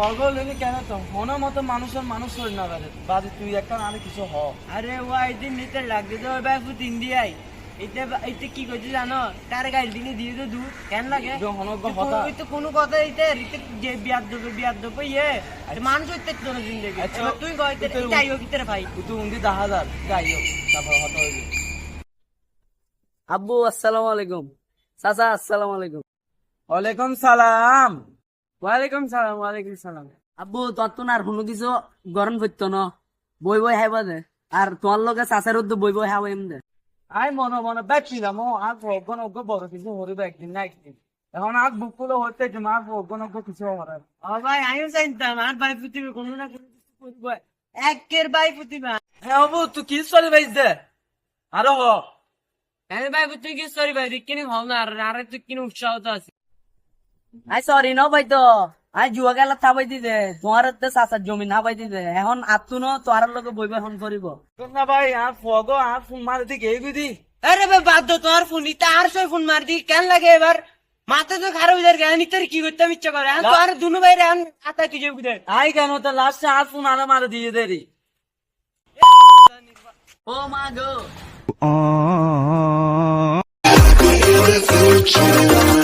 পাগল হইলে কেন তো? মতো মানুষের মানুষ হই না বাজে। বাজে তুই একটা কিছু হ। আরে ও একদিন নিতে লাগবে তো ওই বাইফু তিন দিয়াই এটা এটা কি করছি জানো? তার গাড়ি দিনে দিয়ে তো দু কেন লাগে? এটা ওই তো কোনো কথা এইতে রিতে যে বিয়ার দেবে বিয়ার দেবে ইয়ে মানুষ হইতে তো না জিন্দগি। আচ্ছা, তুই এটা- এটাই হোক ইতের ভাই। তুই তো উন্দি দা হাজার। যাই হোক তারপর হতা হইবে আব্বু আসসালামু আলাইকুম। চাচা আসসালামু আলাইকুম। ওয়ালাইকুম সালাম। ওয়ালাইকুম সালাম ওয়ালাইকুম সালাম। আব্বু তোর তো না আর হুনু কিছু গরম করতো না। বই বই হাইবা দে। আর তোর লগে চাচার উদ্দ বই বই হাওয়া এম দে। আই মনে মনে ব্যাপিলাম ও আগ অজ্ঞান অজ্ঞ বড় কিছু হরিবে একদিন না একদিন এখন আগ বুক করে হতে মা অজ্ঞান অজ্ঞ কিছু হবে ভাই আমিও জানতাম আর ভাই প্রতিভা কোনো না কোনো কিছু করব। একের ভাই প্রতিভা হ্যাঁ বাবু তুই কি চলে ভাই দে? আরও হ। আমি ভাই তুই কি সরি ভাই রিকিনি হল না আর আরে তুই কিনে উৎসাহ তো আছে আই সরি ন ভাই তো আই জুয়া গেলা থাবাই দি দে তোমার তো চাচার জমি না পাই দি এখন আত্মু ন তোর লগে বই বই হন করিব না ভাই আর ফগো আর ফোন মারে দিকে এই দি। আরে ভাই বাদ দো তোমার ফোন নিতে আর সই ফোন মার দি কেন লাগে এবার মাথা তো খারাপ হয়ে যায় নিতে কি করতে আমি ইচ্ছা করে এখন তো আর দুনো ভাই এখন আতা কি যাবে বুঝে আই কেন তো লাস্টে আর ফোন আরে মারে দিয়ে দেরি ও মা গো।